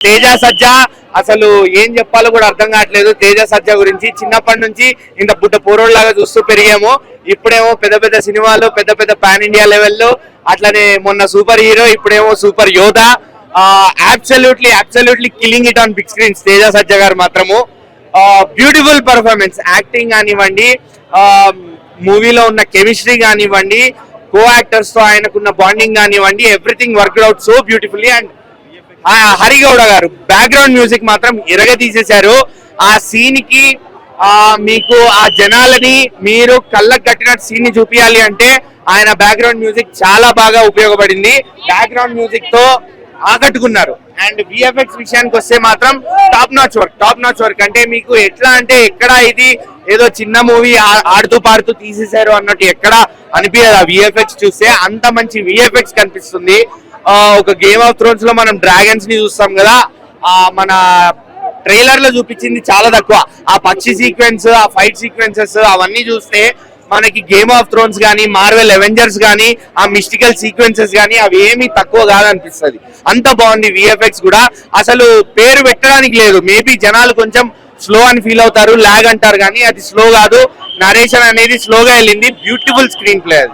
తేజ సజ్జ అసలు ఏం చెప్పాలో కూడా అర్థం కావట్లేదు. తేజ సజ్జ గురించి చిన్నప్పటి నుంచి ఇంత బుట్ట పూర్వలాగా చూస్తూ పెరిగాము. ఇప్పుడేమో పెద్ద పెద్ద సినిమాలు పెద్ద పెద్ద పాన్ ఇండియా లెవెల్లో అట్లనే మొన్న సూపర్ హీరో ఇప్పుడేమో super Yodha. Absolutely absolutely killing it on big screens Teja Sajja garu మాత్రము. బ్యూటిఫుల్ పర్ఫార్మెన్స్ యాక్టింగ్ కానివ్వండి మూవీలో ఉన్న కెమిస్ట్రీ కానివ్వండి కో యాక్టర్స్తో ఆయనకున్న బాండింగ్ కానివ్వండి everything work out so beautifully and Harigowda garu background music మాత్రం ఇరగ తీసేశారు. ఆ సీన్కి ఆ మీకు ఆ జనాలని మీరు కళ్ళకు కట్టిన సీన్ని చూపించాలి అంటే ఆయన బ్యాక్గ్రౌండ్ మ్యూజిక్ చాలా బాగా ఉపయోగపడింది. బ్యాక్గ్రౌండ్ మ్యూజిక్తో ఆకట్టుకున్నారు. అండ్ విఎఫ్ఎక్స్ విషయానికి వస్తే మాత్రం top notch work top notch work అంటే మీకు ఎట్లా అంటే ఎక్కడ ఇది ఏదో చిన్న మూవీ ఆడుతూ పాడుతూ తీసేశారు అన్నట్టు ఎక్కడ అనిపించదు ఆ విఎఫ్ఎక్స్ చూస్తే. అంత మంచి విఎఫ్ఎక్స్ కనిపిస్తుంది. ఒక గేమ్ ఆఫ్ థ్రోన్స్లో మనం డ్రాగన్స్ని చూస్తాం కదా. ఆ మన ట్రైలర్లో చూపించింది చాలా తక్కువ. ఆ పక్షి సీక్వెన్స్ ఆ ఫైట్ సీక్వెన్సెస్ అవన్నీ చూస్తే మనకి గేమ్ ఆఫ్ థ్రోన్స్ కానీ మార్వెల్ అవెంజర్స్ కానీ ఆ మిస్టికల్ సీక్వెన్సెస్ కానీ అవి ఏమీ తక్కువ కాదనిపిస్తుంది. అంత బాగుంది విఎఫ్ఎక్స్ కూడా. అసలు పేరు పెట్టడానికి లేదు. మేబీ జనాలు కొంచెం స్లో అని ఫీల్ అవుతారు లాగ్ అంటారు కానీ అది స్లో కాదు. నరేషన్ అనేది స్లోగా వెళ్ళింది. బ్యూటిఫుల్ స్క్రీన్ ప్లే అది.